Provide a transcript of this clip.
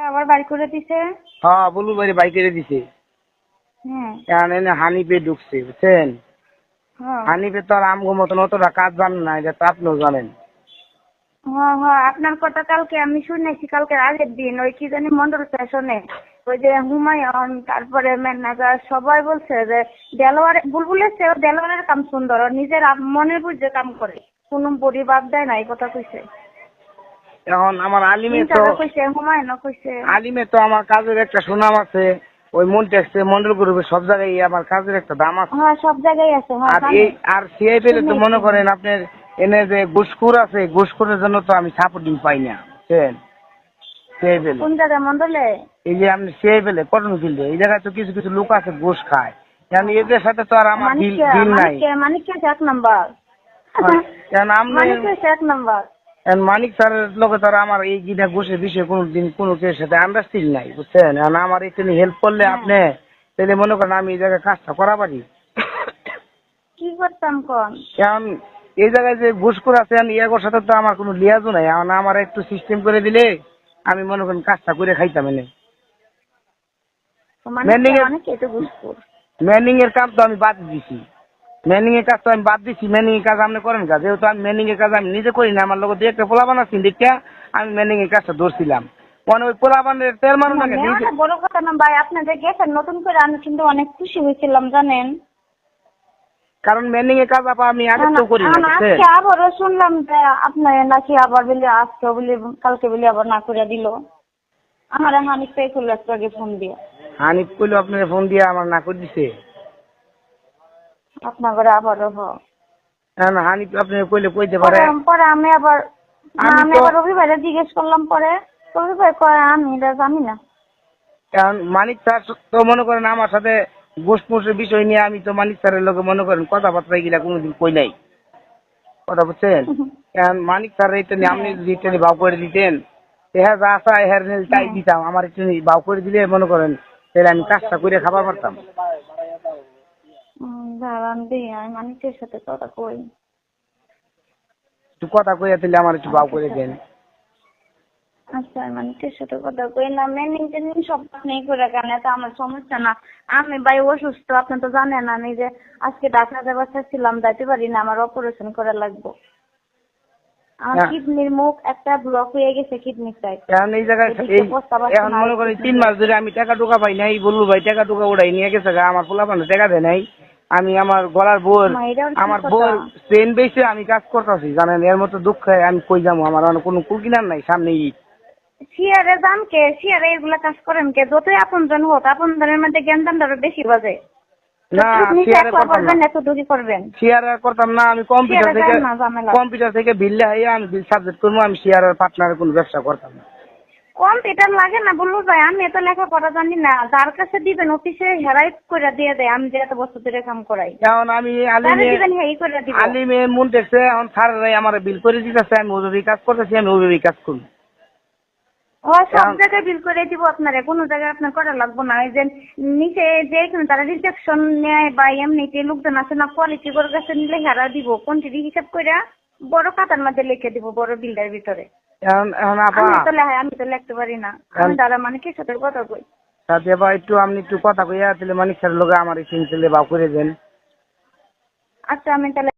আবার বাড়ি করে দিছে? হ্যাঁ বুলু বাড়ি বাইকেরে দিছে। হ্যাঁ। এনে হানিপে ঢুকছে বুঝছেন? হ্যাঁ। হানিপে তো আর আমগো মতন অতটা কাজ না এটা তো আপনিও জানেন। হ্যাঁ হ্যাঁ আপনার কথা কালকে আমি শুনেছি কালকে আগের দিন ওই কি জানি মন্ডল স্টেশনে ওই যে হুমায়ুন তারপরে ম্যানেজার সবাই বলছে যে দেলোয়ার বুলবুল সেও দেলোয়ারের কাম সুন্দর নিজের মনের বুঝে কাম করে। কোনো বড়ি বাদ দেয় না এই কথা কইছে। এখন আমার আলিমে তো আলিমে তো আমার কাজের একটা সুনাম আছে ওই মন্টেক্সে মন্ডল গ্রুপে সব জায়গায় আমার কাজের একটা দাম আছে। হ্যাঁ সব জায়গায় আছে হ্যাঁ আর এই আর সিআই পেলে তো মনে করেন আপনার এনে যে ঘুষখুর আছে ঘুষখুরের জন্য তো আমি সাপোর্টিং পাই না বুঝছেন? সিআই পেলে কোন জায়গায় মন্ডলে? এই যে আপনি সিআই পেলে কটন ফিল্ডে এই জায়গায় তো কিছু কিছু লোক আছে ঘুষ খায়। কারণ এদের সাথে তো আর আমার নাই। এক নাম্বার? কারণ আপনি মানিককে এক নাম্বার? মানিক স্যারের লোকে তো আর আমার এই গিটা ঘুষের বিষয়ে কোনো দিন কোনো কেউ সাথে আন্ডারস্ট্যান্ডিং নাই বুঝছেন? এখন আমার এখানে হেল্প করলে হ্যাঁ। আপনি তাহলে মনে করেন আমি এই জায়গায় কাজটা করা পারি কি করতাম কোন? এখন এই জায়গায় যে ঘুষখোর আছে এখন ইয়াগোর সাথে তো আমার কোনো লিয়াজও নাই। এখন আমার একটু সিস্টেম করে দিলে আমি মনে করেন কাজটা করে খাইতাম এনে। ম্যানিং এর কাজ তো আমি বাদ দিছি। ম্যানিং এর কাজ তো আমি বাদ দিছি ম্যানিং এর কাজ আপনি করেন কাজ যেহেতু আমি ম্যানিং এর কাজ আমি নিজে করি না আমার লোক দিয়ে একটা পোলাবান আছি দেখতে আমি ম্যানিং এর কাজটা ধরছিলাম। মানে ওই পোলাবানের তেল মারুন না বড় কথা না ভাই আপনি যে গেছেন নতুন করে আমি কিন্তু অনেক খুশি হয়েছিলাম জানেন? কারণ ম্যানিং এর কাজ আপা আমি আগে তো করি না আজকে আবারও শুনলাম যে আপনার নাকি আবার বলি আজকে বলি কালকে বলি আবার না করে দিল। আমার হানিক পেয়ে করল একটু আগে ফোন দিয়ে। হানিফ কইলো আপনার ফোন দিয়ে আমার না করে দিছে। আপনার আবারও হ হানিফ আপনি কইলে কইতে পরে। পারে পরে আমি আবার আমি আমি আবার জিজ্ঞেস করলাম পরে। কয় আমি এটা জানি না। কারণ মানিক স্যার তো মনে করেন আমার সাথে বিষয় নিয়ে আমি তো মানিক স্যারের লোকে মনে করেন কথাবার্তা এগুলা কোনোদিন কই নাই। কথা বুঝছেন? কারণ মানিক স্যার এটা নিয়ে আপনি যদি এটা করে দিতেন হ্যাঁ যা আসা হ্যাঁ তাই দিতাম। আমার একটু করে দিলে মনে করেন তাহলে আমি কাজটা করে খাবার পারতাম দাঁড়ান দিই আমি মানিকের সাথে কথা কই। একটু কথা কইয়া দিলে আমার একটু ভাও করে দেন। আচ্ছা আমি সাথে কথা কই না সব আপনি করে কেন? তো আমার সমস্যা না। আমি ভাই অসুস্থ আপনি তো জানেন আমি যে আজকে ডাক্তার যাবার চাচ্ছিলাম যাইতে পারি না আমার অপারেশন করা লাগবে। আমার হ্যাঁ। কিডনির মুখ একটা ব্লক হয়ে গেছে কিডনির সাইড এখন এই জায়গায় এখন মনে করেন তিন মাস ধরে আমি টাকা টুকা পাই নাই বলব ভাই টাকা টুকা উড়াই নিয়ে গেছে আমার পোলা পান্ডে টাকা দেয় নাই। আমি আমার গলার বোর আমার। বোর ট্রেন বেসে আমি কাজ করতেছি জানেন? এর মতো দুঃখ আমি কই যাব? আমার আর কোনো কুল কিনার নাই সামনে ঈদ। শিয়ারে দাম কে? শিয়ারে এগুলা কাজ করেন কে? যতই আপন জন হোক আপন জনের মধ্যে জ্ঞান দাম ধরো বেশি বাজে। করতাম না। আমি কম্পিউটার থেকে কম্পিউটার থেকে বিল হাইয়া আমি বিল সাবজেক্ট করব আমি শেয়ার আর পার্টনারের কোনো ব্যবসা করতাম না। কম্পিউটার লাগে না বলল ভাই আমি এত লেখাপড়া জানি না যার কাছে দিবেন অফিসে হেরাই করে দিয়ে দেয় আমি যে এত বছর ধরে কাম করাই। এখন আমি আলিমে আলিমে মন দেখছে এখন স্যারেরাই আমার বিল করে দিতেছে আমি ওইভাবেই কাজ করতেছি আমি ওইভাবেই কাজ করি ও সব জায়গায় বিল করে দিব আপনারে কোনো জায়গায় আপনার করা লাগবে না। এই যে নিচে যে তারা রিজেকশন নেয় বা এমনিতে লোকজন আছে না কোয়ালিটি করে কাছে নিলে হেরা দিব। কোনটি হিসাব করে বড় খাতার মধ্যে লিখে দিব বড় বিলটার ভিতরে। আমি তো লেখা আমি তো লিখতে পারি না। আমি। দাদা মানে কি সাথে কথা কই? বা একটু আপনি একটু কথা কইয়া তাহলে মানিক স্যারের লোকে আমার এই সিন বাউ করে দেন। আচ্ছা আমি তাহলে